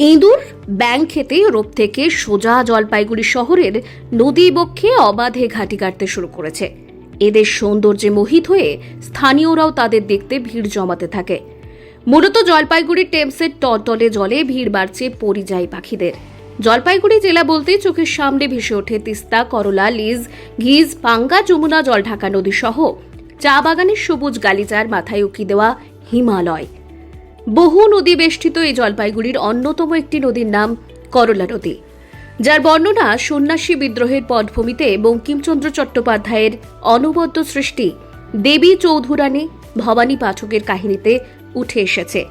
ইঁদুর ব্যাং খেতে ইউরোপ থেকে সোজা জলপাইগুড়ি শহরের নদী বক্ষে অবাধে ঘাঁটি কাটতে শুরু করেছে। এদের সৌন্দর্যে মোহিত হয়ে স্থানীয়রাও তাদের দেখতে ভিড় জমাতে থাকে। মূলত জলপাইগুড়ি টেমসের টলটলে জলে ভিড় বাড়ছে পরিযায়ী পাখিদের। জলপাইগুড়ি জেলা বলতে চোখের সামনে ভেসে ওঠে তিস্তা, করলা, লিজ, ঘিজ, পাঙ্গা, যমুনা, জলঢাকা নদী সহ চা বাগানের সবুজ গালিচার, মাথায় উকি দেওয়া হিমালয়। বহু নদী বেষ্টিত এই জলপাইগুড়ির অন্যতম একটি নদীর নাম করলা নদী। যার বর্ণনা সন্ন্যাসী বিদ্রোহের পটভূমিতে বঙ্কিমচন্দ্র চট্টোপাধ্যায়ের অনবদ্য সৃষ্টি দেবী চৌধুরানী ভবানী পাঠকের কাহিনীতে উঠে এসেছে।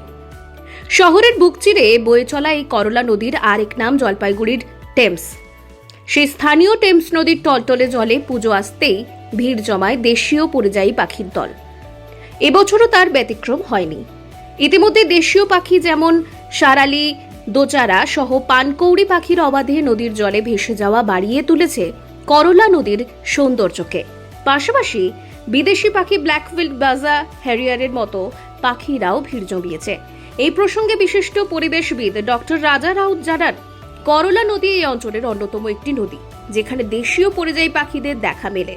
শহরের বুক চিরে বয়ে চলা এই করলা নদীর আরেক নাম জলপাইগুড়ির টেমস। সেই স্থানীয় টেমস নদীর টলটলে জলে পুজো আসতেই ভিড় জমায় দেশীয় পরিযায়ী পাখির দল। এবছরও তার ব্যতিক্রম হয়নি। ইতিমধ্যে দেশীয় পাখি যেমন সারালি, দোচারা সহ পানকৌড়ি পাখির অবাধে নদীর জলে ভেসে যাওয়া বাড়িয়ে তুলেছে করলা নদীর সৌন্দর্যকে। পাশাপাশি বিদেশি পাখি ব্ল্যাকফিল্ড বাজা হ্যারিয়ারের মতো পাখিরাও ভিড় জমিয়েছে। এই প্রসঙ্গে বিশিষ্ট পরিবেশবিদ ডক্টর রাজা রাউত জানান, করলা নদী এই অঞ্চলের অন্যতম একটি নদী, যেখানে দেশীয় পরিযায়ী পাখিদের দেখা মেলে।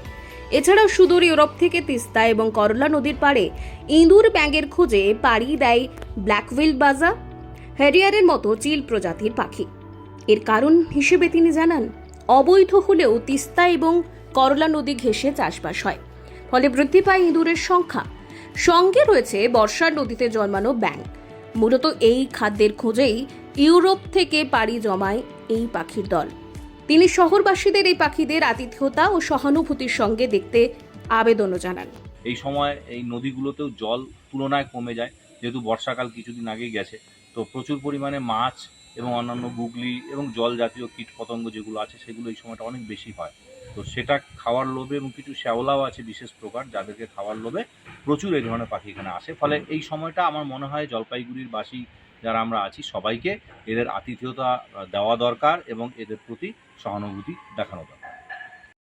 এছাড়াও সুদূর ইউরোপ থেকে তিস্তা এবং করলা নদীর পাড়ে ইঁদুর ব্যাঙের খোঁজে পাড়ি দেয় ব্ল্যাকভিল বাজা, হ্যারিয়ারের মতো চিল প্রজাতির পাখি। এর কারণ হিসেবে তিনি জানান, অবৈধ হলেও তিস্তা এবং করলা নদী ঘেঁষে চাষবাস হয়, ফলে বৃদ্ধি পায় ইঁদুরের সংখ্যা। সঙ্গে রয়েছে বর্ষার নদীতে জন্মানো ব্যাঙ। মূলত এই খাদ্যের খোঁজেই ইউরোপ থেকে পাড়ি জমায় এই পাখির দল। তিনি শহরবাসীদের এই পাখিদের আতিথ্যতা ও সহানুভূতির সঙ্গে দেখতে আবেদনও জানান। এই সময় এই নদীগুলোতেও জল তুলনায় কমে যায়, যেহেতু বর্ষাকাল কিছুদিন আগেই গেছে। তো প্রচুর পরিমাণে মাছ এবং অন্যান্য গুগলি এবং জল জাতীয় কীট পতঙ্গ যেগুলো আছে, সেগুলো এই সময়টা অনেক বেশি হয়। তো সেটা খাওয়ার লোভে এবং কিছু শ্যাওলাও আছে বিশেষ প্রকার, যাদেরকে খাওয়ার লোভে প্রচুর এই ধরনের পাখি এখানে আসে। ফলে এই সময়টা আমার মনে হয় জলপাইগুড়ির বাসী যারা আমরা আছি সবাইকে এদের আতিথেয়তা দেওয়া দরকার এবং এদের প্রতি সহানুভূতি দেখানো দরকার।